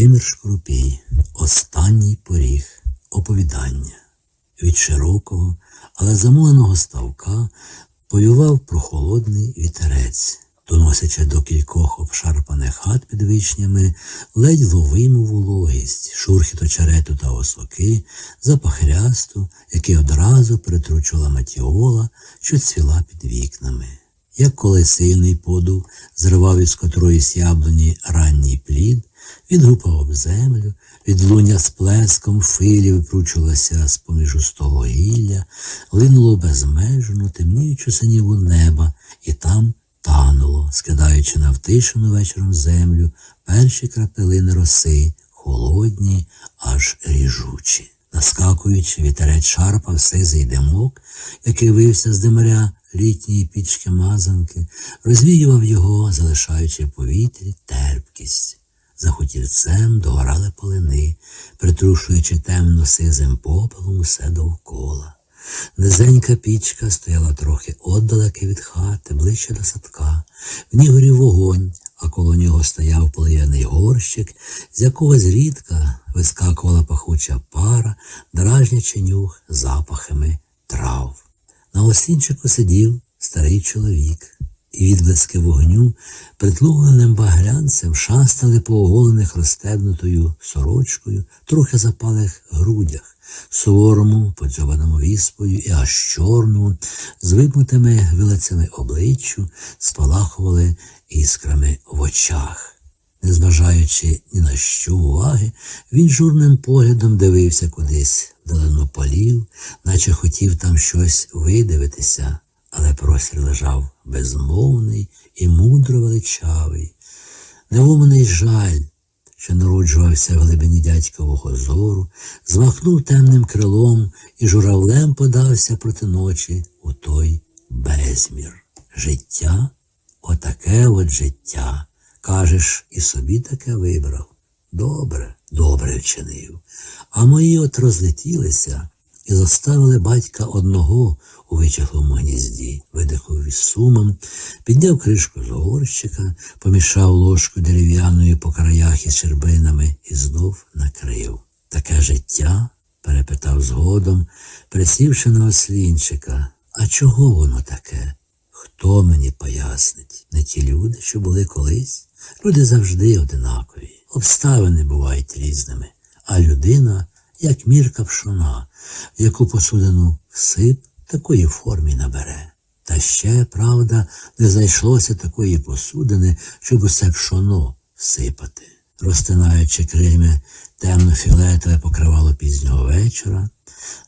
Володимир Шкрупій, Останній поріг, оповідання. Від широкого, але замуленого ставка повівав прохолодний вітерець, доносячи до кількох обшарпаних хат під вишнями ледь ловиму вологість, шурхіт очерету та осоки, запах рясту, який одразу притручувала матіола, що цвіла під вікнами. Як коли сильний подув зривав із котроїсь яблуні ранній плід, він гупав об землю, відлуння з плеском хвилі випручувалося з поміж густого гілля, линуло безмежно, темніючу синіву неба, і там тануло, скидаючи на втишену вечором землю перші крапелини роси, холодні, аж ріжучі. Наскакуючи, вітерець шарпав сизий димок, який вився з димаря літньої пічки мазанки, розвіював його, залишаючи в повітрі терпкість. За хутірцем догорали полини, притрушуючи темно сизим попелом усе довкола. Низенька пічка стояла трохи отдалеки від хати, ближче до садка. В ній горів вогонь, а коло нього стояв полияний горщик, з якого зрідка вискакувала пахуча пара, дражнячи нюх запахами трав. На осінчику сидів старий чоловік, і відблиски вогню притлумленим багрянцем шастали по оголених розстебнутою сорочкою, трохи запалих грудях, суворому, подзьованому віспою і аж чорному, з випнутими вилицями обличчю, спалахували іскрами в очах. Не зважаючи ні на що уваги, він журним поглядом дивився кудись в долину полів, наче хотів там щось видивитися, але простір лежав безмовний і мудро величавий. Невоманий жаль, що народжувався в глибині дядькового зору, змахнув темним крилом і журавлем подався проти ночі у той безмір. Життя отаке от життя. Кажеш, і собі таке вибрав. Добре, добре вчинив. А мої от розлетілися і заставили батька одного у вичахлому гнізді, видихав із сумом, підняв кришку з горщика, помішав ложку дерев'яною по краях із щербинами і знов накрив. Таке життя? перепитав згодом, присівши на ослінчика. А чого воно таке? Хто мені пояснить? Не ті люди, що були колись? Люди завжди одинакові. Обставини бувають різними, а людина, як мірка пшона, в яку посудину всип, такої формі набере. Та ще, правда, не знайшлося такої посудини, щоб усе пшоно всипати. Розтинаючи крильми темно-фіолетове покривало пізнього вечора,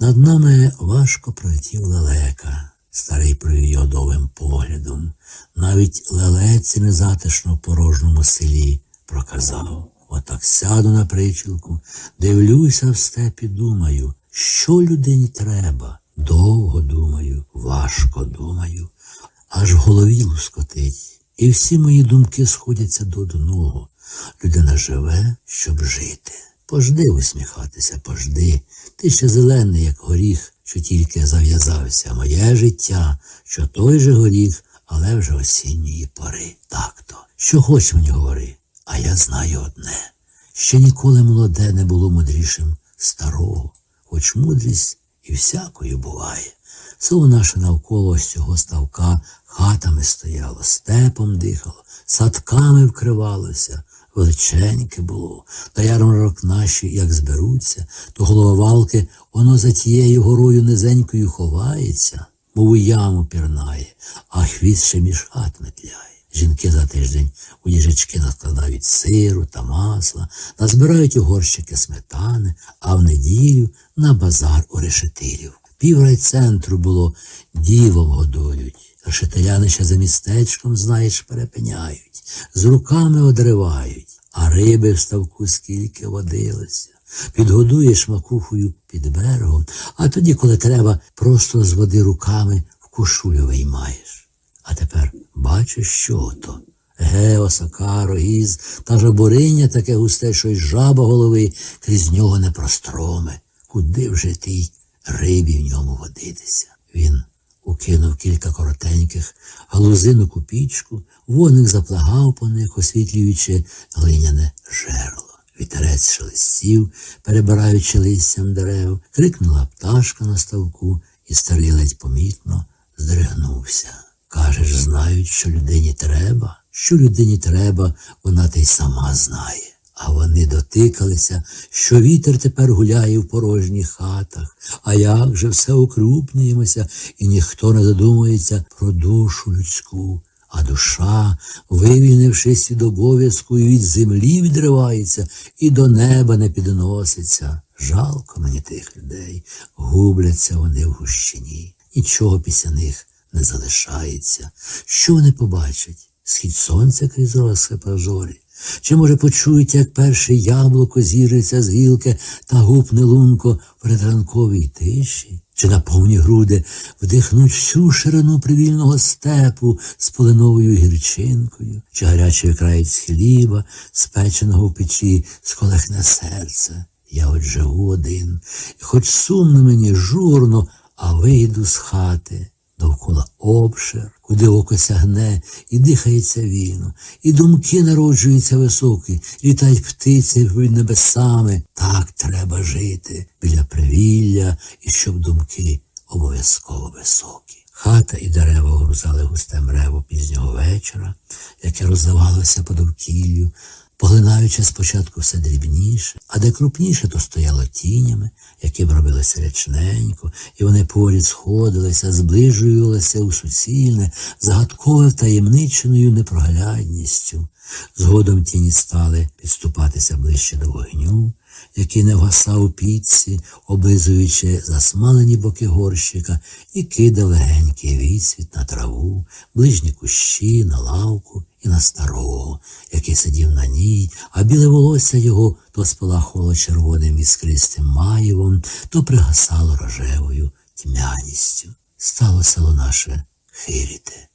над нами важко пролетів лелека. Старий провів його довгим поглядом. Навіть лелеці незатишно в порожньому селі проказав. Отак сяду на причілку, дивлюся в степі, думаю, що людині треба. Довго думаю, важко думаю, аж в голові лускотить. І всі мої думки сходяться до одного. Людина живе, щоб жити. Пожди усміхатися, пожди. Ти ще зелений, як горіх, що тільки зав'язався. Моє життя, що той же горіх, але вже осінньої пори. Так то. Що хоч мені говори, а я знаю одне. Ще ніколи молоде не було мудрішим старого, хоч мудрість і всякою буває. Село наше навколо ось цього ставка хатами стояло, степом дихало, садками вкривалося, величеньке було, та ярмарок наші, як зберуться, то голововалки воно за тією горою низенькою ховається, мов у яму пірнає, а хвіст ще між хат метляє. Жінки за тиждень у їжачки наскладають сиру та масла, назбирають у горщики сметани, а в неділю на базар у решетилів. Пів райцентру було дівом годують. Решетиляни ще за містечком, знаєш, перепиняють, з руками одривають, а риби в ставку скільки водилося. Підгодуєш макухою під берегом, а тоді, коли треба, просто з води руками в кушулю виймаєш. А тепер бачиш, що то? Ге, осака, рогіз, та жабуриня таке густе, що й жаба голови крізь нього не простроме. Куди вже тій рибі в ньому водитися? Він укинув кілька коротеньких, галузину купічку, вогник заплагав по них, освітлюючи глиняне жерло. Вітерець шелестів, перебираючи листям дерев, крикнула пташка на ставку, і старий ледь помітно здригнувся. Кажеш, знають, що людині треба, що людині треба, вона те й сама знає. А вони дотикалися, що вітер тепер гуляє в порожніх хатах, а як же все укрупнюємося, і ніхто не задумується про душу людську. А душа, вивільнившись від обов'язку від землі відривається, і до неба не підноситься. Жалко мені тих людей, губляться вони в гущині. Нічого після них не залишається. Що вони побачать? Схід сонця крізь розхи прозорі. Чи, може, почують, як перше яблуко зіриться з гілки та гупне лунко в предранковій тиші? Чи на повні груди вдихнуть всю ширину привільного степу з полиновою гірчинкою, чи гарячий краєць хліба, спеченого в печі, сколехне серце? Я от живу один, хоч сумно мені журно, а вийду з хати. Довкола обшир, куди око сягне, і дихається віно, і думки народжуються високі, літають птиці під небесами. Так треба жити біля привілля, і щоб думки обов'язково високі. Хата і дерева грузали густе мрево пізнього вечора, яке роздавалося по довкіллю, поглинаючи спочатку все дрібніше, а де крупніше, то стояло тінями, які б робилися рячненько, і вони поряд сходилися, зближувалися у суцільне, загадкове таємниченою непроглядністю. Згодом тіні стали підступатися ближче до вогню, який не вгасав у пічці, облизуючи засмалені боки горщика, і кидав легенький відсвіт на траву, ближні кущі, на лавку і на старого, який сидів на ній, а біле волосся його то спалахувало червоним іскристим маєвом, то пригасало рожевою тьмяністю. Стало село наше хиріте.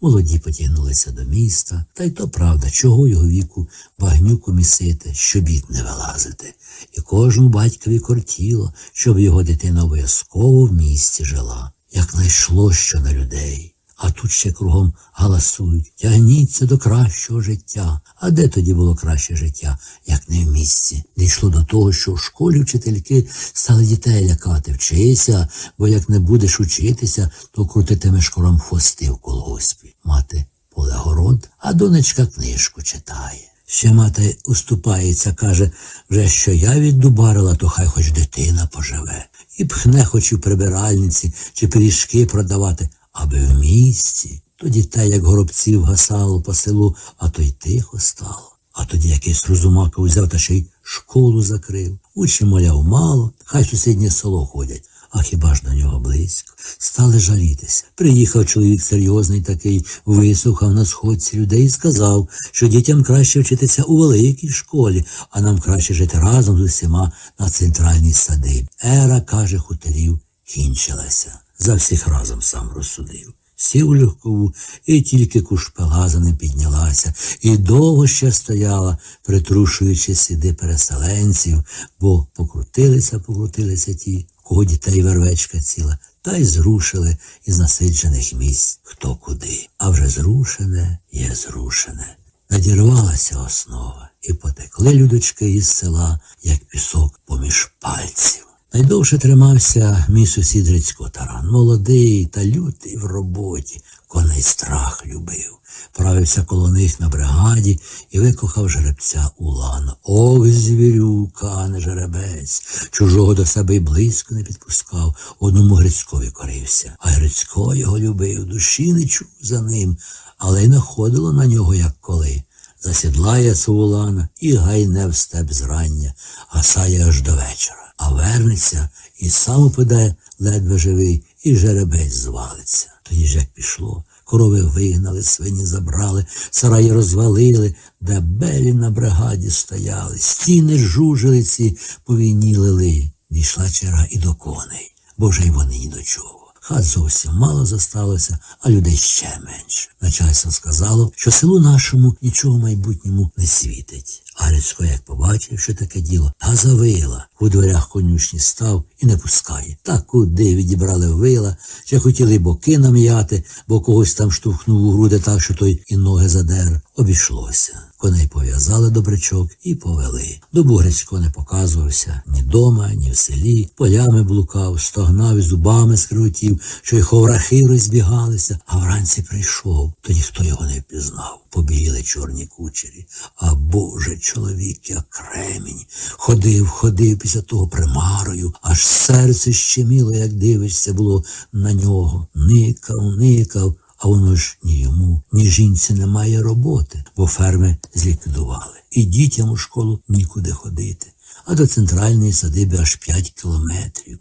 Молоді потягнулися до міста, та й то правда, чого його віку багнюку місити, щоб бід не вилазити. І кожному батькові кортіло, щоб його дитина обов'язково в місті жила, як найшло що на людей. А тут ще кругом галасують тягніться до кращого життя. А де тоді було краще життя, як не в місті? Дійшло до того, що в школі вчительки стали дітей лякати. Вчися, бо як не будеш учитися, то крутитимеш кором хвости в колгоспі. Мати поле город, а донечка книжку читає. Ще мати уступається, каже, вже що я віддубарила, то хай хоч дитина поживе. І пхне хоч у прибиральниці чи пиріжки продавати аби в місті. Тоді те, як горобців гасало по селу, а то й тихо стало. А тоді якийсь розумака узяв та ще й школу закрив. Учні моляв мало, хай сусіднє село ходять. А хіба ж до нього близько? Стали жалітися. Приїхав чоловік серйозний такий, вислухав на сходці людей і сказав, що дітям краще вчитися у великій школі, а нам краще жити разом з усіма на центральній сади. Ера, каже, хуторів, кінчилася за всіх разом сам розсудив. Сів у легкову, і тільки кушпела за ним піднялася, і довго ще стояла, притрушуючи сіди переселенців, бо покрутилися, покрутилися ті, кого дітей вервечка ціла, та й зрушили із насиджених місць хто куди. А вже зрушене є зрушене. Надірвалася основа, і потекли людочки із села, як пісок поміж пальців. Найдовше тримався мій сусід Грицько Таран, молодий та лютий в роботі, коней страх любив. Правився коло них на бригаді і викохав жеребця Улана. Ох, звірюка, не жеребець. Чужого до себе й близько не підпускав, одному Грицькові корився. А Грицько його любив, душі не чув за ним, але й находило на нього, як коли. Засідлає Саулана і гайне в степ зрання, гасає аж до вечора а вернеться і сам упаде ледве живий, і жеребець звалиться. Тоді ж як пішло, корови вигнали, свині забрали, сараї розвалили, де белі на бригаді стояли, стіни жужелиці по лили. Дійшла черга і до коней, бо вже й вони ні до чого. Хат зовсім мало зосталося, а людей ще менше. Начальство сказало, що селу нашому нічого майбутньому не світить. А Грицько, як побачив, що таке діло, та завила. У дверях конюшні став і не пускає. Та куди відібрали вила, чи хотіли боки нам'яти, бо когось там штовхнув у груди так, що той і ноги задер. Обійшлося. Коней пов'язали до бричок і повели. Добу Грицько не показувався ні дома, ні в селі. Полями блукав, стогнав і зубами скрутів, що й ховрахи розбігалися, а вранці прийшов, то ніхто його не впізнав. Побіли чорні кучері. А Боже, чоловік, як кремінь. Ходив, ходив після того примарою, аж серце щеміло, як дивишся, було на нього. Никав, никав. А воно ж ні йому, ні жінці немає роботи, бо ферми зліквідували. І дітям у школу нікуди ходити. А до центральної садиби аж п'ять кілометрів.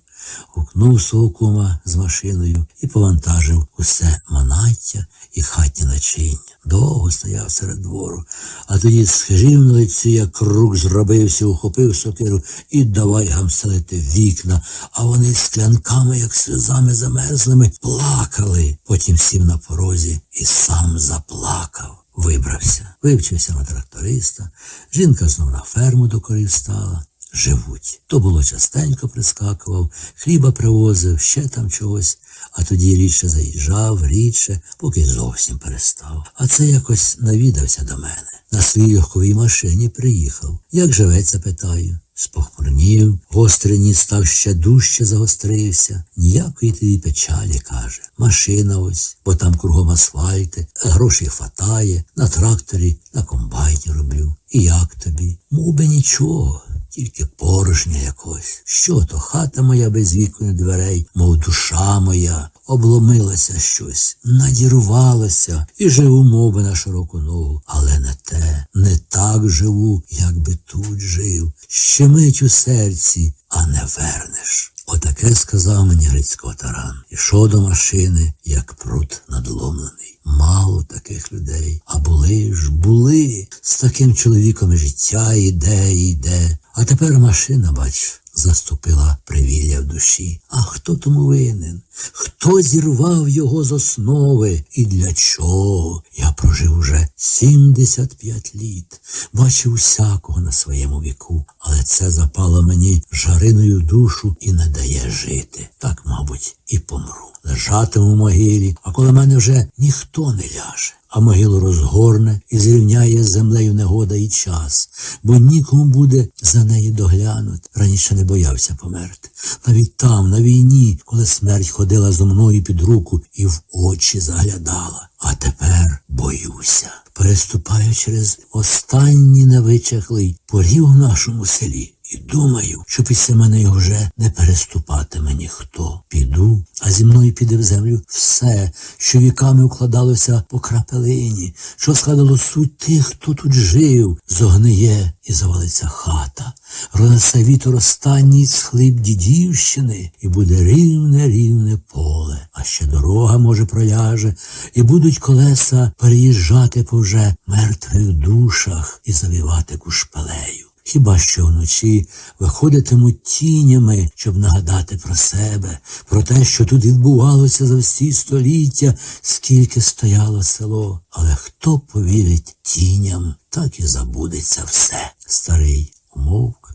Гукнув свого кума з машиною і повантажив усе манаття і хатні начиння. Довго стояв серед двору, а тоді схижив на лиці, як круг зробився, ухопив сокиру і давай гамселити вікна, а вони склянками, як сльозами замерзлими, плакали. Потім сів на порозі і сам заплакав. Вибрався, вивчився на тракториста, жінка знов на ферму до корів стала. Живуть. То було частенько прискакував, хліба привозив, ще там чогось, а тоді рідше заїжджав, рідше, поки зовсім перестав. А це якось навідався до мене. На своїй легковій машині приїхав. Як живеться, питаю. Спохмурнів, гострий ніс став ще дужче загострився. Ніякої тобі печалі, каже. Машина ось, бо там кругом асфальти, грошей хватає, на тракторі, на комбайні роблю. І як тобі? Мов би нічого, тільки порожня якось. Що то хата моя без вікон і дверей, мов душа моя, обломилася щось, надірвалася і живу, мови на широку ногу, але не те, не так живу, як би тут жив. Щемить у серці, а не вернеш. Отаке сказав мені Грицько таран. Ішов до машини, як прут надломлений. Мало таких людей. А були ж, були. З таким чоловіком життя йде, йде. А тепер машина, бач, заступила привілля в душі. А хто тому винен? Хто зірвав його з основи? І для чого? Я прожив уже 75 літ, бачив усякого на своєму віку, але це запало мені жариною душу і не дає жити. Так, мабуть, і помру. Лежатиму в могилі, а коли мене вже ніхто не ляже. А могилу розгорне і зрівняє з землею негода і час, бо нікому буде за неї доглянути. Раніше не боявся померти. Навіть там, на війні, коли смерть ходила зо мною під руку і в очі заглядала. А тепер боюся. Переступаю через останній невичахлий порів в нашому селі. І думаю, що після мене вже не переступатиме ніхто. Піду, а зі мною піде в землю все, що віками укладалося по крапелині, що складало суть тих, хто тут жив, зогниє і завалиться хата, ронесе вітер останній схлип дідівщини, і буде рівне, рівне поле, а ще дорога, може, проляже, і будуть колеса переїжджати по вже мертвих душах і завівати кушпелею. Хіба що вночі виходитимуть тінями, щоб нагадати про себе, про те, що тут відбувалося за всі століття, скільки стояло село. Але хто повірить тіням, так і забудеться все. Старий умовк,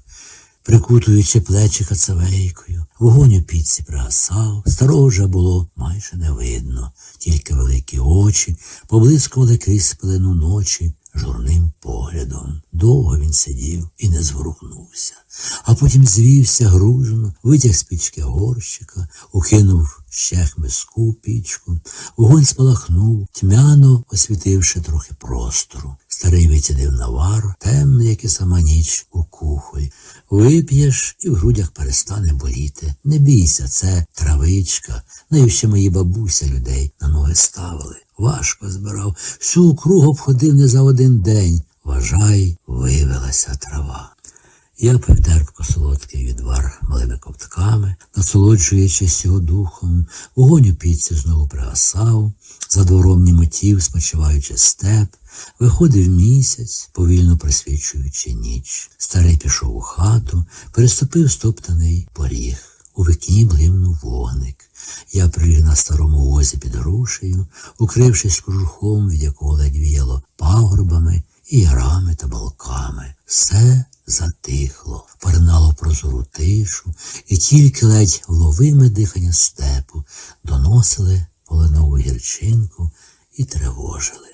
прикутуючи плечі кацавейкою, вогонь у піці пригасав, старого вже було майже не видно, тільки великі очі поблискували крізь пелену ночі журним поглядом. Довго він сидів і не зворухнувся, а потім звівся гружно, витяг з пічки горщика, укинув ще хмиску пічку, вогонь спалахнув, тьмяно освітивши трохи простору. Старий вицідив навар, темний, як і сама ніч у кухоль. Вип'єш і в грудях перестане боліти. Не бійся, це травичка. Нею ще мої бабуся людей на ноги ставили. Важко збирав, всю округу обходив не за один день. Вважай, вивелася трава. Я пив терпко солодкий відвар малими ковтками, насолоджуючись його духом, вогонь у піці знову пригасав, за двором німотів, спочиваючи степ, виходив місяць, повільно присвічуючи ніч. Старий пішов у хату, переступив стоптаний поріг. У вікні блимнув вогник. Я приліг на старому возі під грушею, укрившись кожухом, від якого ледь віяло пагорбами і ярами та балками. все затихло, поринало прозору тишу, і тільки ледь ловиме дихання степу доносили полинову гірчинку і тривожили.